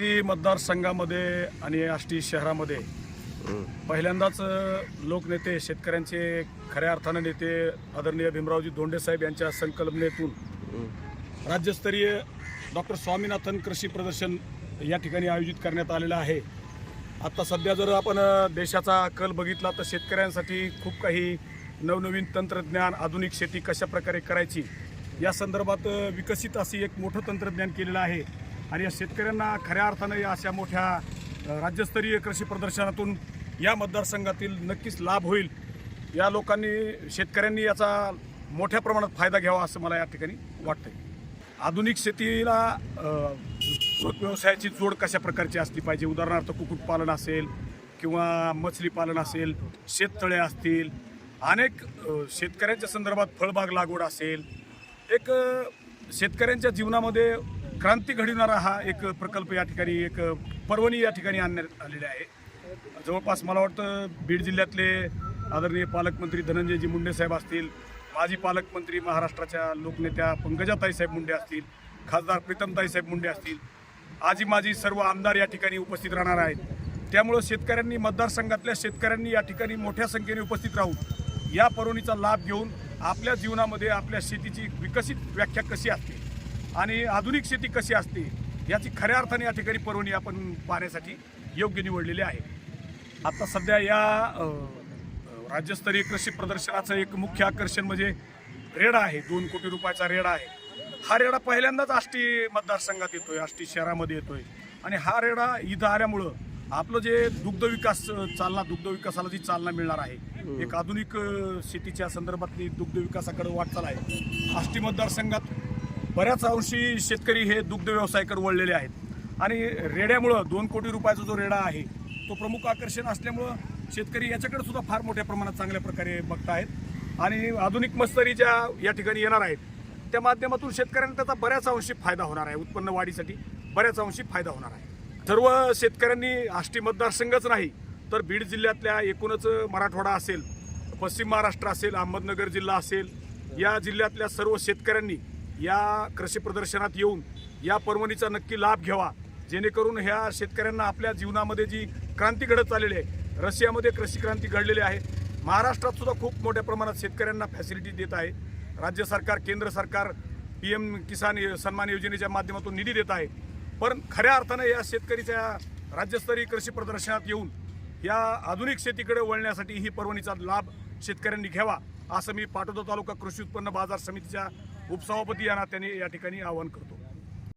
आष्टी मतदारसंघामध्ये आणि आष्टी शहरामध्ये पहिल्यांदाच लोकनेते शेतकऱ्यांचे खऱ्या अर्थानं नेते आदरणीय भीमरावजी धोंडे साहेब यांच्या संकल्पनेतून राज्यस्तरीय डॉक्टर स्वामीनाथन कृषी प्रदर्शन या ठिकाणी आयोजित करण्यात आलेलं आहे. आता सध्या जर आपण देशाचा कल बघितला तर शेतकऱ्यांसाठी खूप काही नवनवीन तंत्रज्ञान आधुनिक शेती कशा प्रकारे करायची या संदर्भात विकसित अशी एक मोठं तंत्रज्ञान केलेलं आहे. आणि या शेतकऱ्यांना खऱ्या अर्थानं या अशा मोठ्या राज्यस्तरीय कृषी प्रदर्शनातून या मतदारसंघातील नक्कीच लाभ होईल. या लोकांनी शेतकऱ्यांनी याचा मोठ्या प्रमाणात फायदा घ्यावा असं मला या ठिकाणी वाटतंय. आधुनिक शेतीला व्यवसायाची जोड कशा प्रकारची असली पाहिजे? उदाहरणार्थ कुक्कुटपालन असेल किंवा मछलीपालन असेल शेततळे असतील अनेक शेतकऱ्यांच्या संदर्भात फळबाग लागवड असेल. एक शेतकऱ्यांच्या जीवनामध्ये क्रांती घडविणारा हा एक प्रकल्प या ठिकाणी एक पर्वणी या ठिकाणी आणण्यात आलेले आहे. जवळपास मला वाटतं बीड जिल्ह्यातले आदरणीय पालकमंत्री धनंजयजी मुंडे साहेब असतील माजी पालकमंत्री महाराष्ट्राच्या लोकनेत्या पंकजाताई साहेब मुंडे असतील खासदार प्रीतमताई साहेब मुंडे असतील आजी माजी सर्व आमदार या ठिकाणी उपस्थित राहणार आहेत. त्यामुळं शेतकऱ्यांनी मतदारसंघातल्या शेतकऱ्यांनी या ठिकाणी मोठ्या संख्येने उपस्थित राहून या पर्वणीचा लाभ घेऊन आपल्या जीवनामध्ये आपल्या शेतीची विकसित व्याख्या कशी असते? आणि आधुनिक शेती कशी असते याची खऱ्या अर्थाने या ठिकाणी पर्वणी आपण पाहण्यासाठी योग्य निवडलेली आहे. आता सध्या या राज्यस्तरीय कृषी प्रदर्शनाचं एक मुख्य आकर्षण म्हणजे रेडा आहे. दोन कोटी रुपयाचा रेडा आहे. हा रेडा पहिल्यांदाच आष्टी मतदारसंघात येतोय आष्टी शहरामध्ये येतोय. आणि हा रेडा इथं आल्यामुळं आपलं जे दुग्ध विकास चालना दुग्ध विकासाला जी चालना मिळणार आहे एक आधुनिक शेतीच्या संदर्भातली दुग्ध विकासाकडे वाटचाल आहे. आष्टी मतदारसंघात बऱ्याच अंशी शेतकरी हे दुग्ध व्यवसायाकडे वळलेले आहेत. आणि रेड्यामुळं दोन कोटी रुपयाचा जो रेडा आहे तो प्रमुख आकर्षण असल्यामुळं शेतकरी याच्याकडे सुद्धा फार मोठ्या प्रमाणात चांगल्या प्रकारे बघतायत. आणि आधुनिक मस्तरी ज्या या ठिकाणी येणार आहेत त्या माध्यमातून शेतकऱ्यांना त्याचा बऱ्याच अंशी फायदा होणार आहे. उत्पन्न वाढीसाठी बऱ्याच अंशी फायदा होणार आहे. सर्व शेतकऱ्यांनी आष्टी मतदारसंघच नाही तर बीड जिल्ह्यातल्या एकूणच मराठवाडा असेल पश्चिम महाराष्ट्र असेल अहमदनगर जिल्हा असेल या जिल्ह्यातल्या सर्व शेतकऱ्यांनी या कृषी प्रदर्शनात येऊन या पर्वणीचा नक्की लाभ घ्यावा. जेणेकरून ह्या शेतकऱ्यांना आपल्या जीवनामध्ये जी क्रांती घडत चाललेली आहे रशियामध्ये कृषी क्रांती घडलेली आहे महाराष्ट्रात सुद्धा खूप मोठ्या प्रमाणात शेतकऱ्यांना फॅसिलिटी देत आहे. राज्य सरकार केंद्र सरकार पी एम किसान सन्मान योजनेच्या माध्यमातून निधी देत आहे. पण खऱ्या अर्थानं या शेतकरीच्या राज्यस्तरीय कृषी प्रदर्शनात येऊन या आधुनिक शेतीकडे वळण्यासाठी ही पर्वणीचा लाभ शेतकऱ्यांनी घ्यावा. असं मी पाटोदा तालुका कृषी उत्पन्न बाजार समितीच्या उपसभापती यांना त्यांनी या ठिकाणी आवाहन करतो.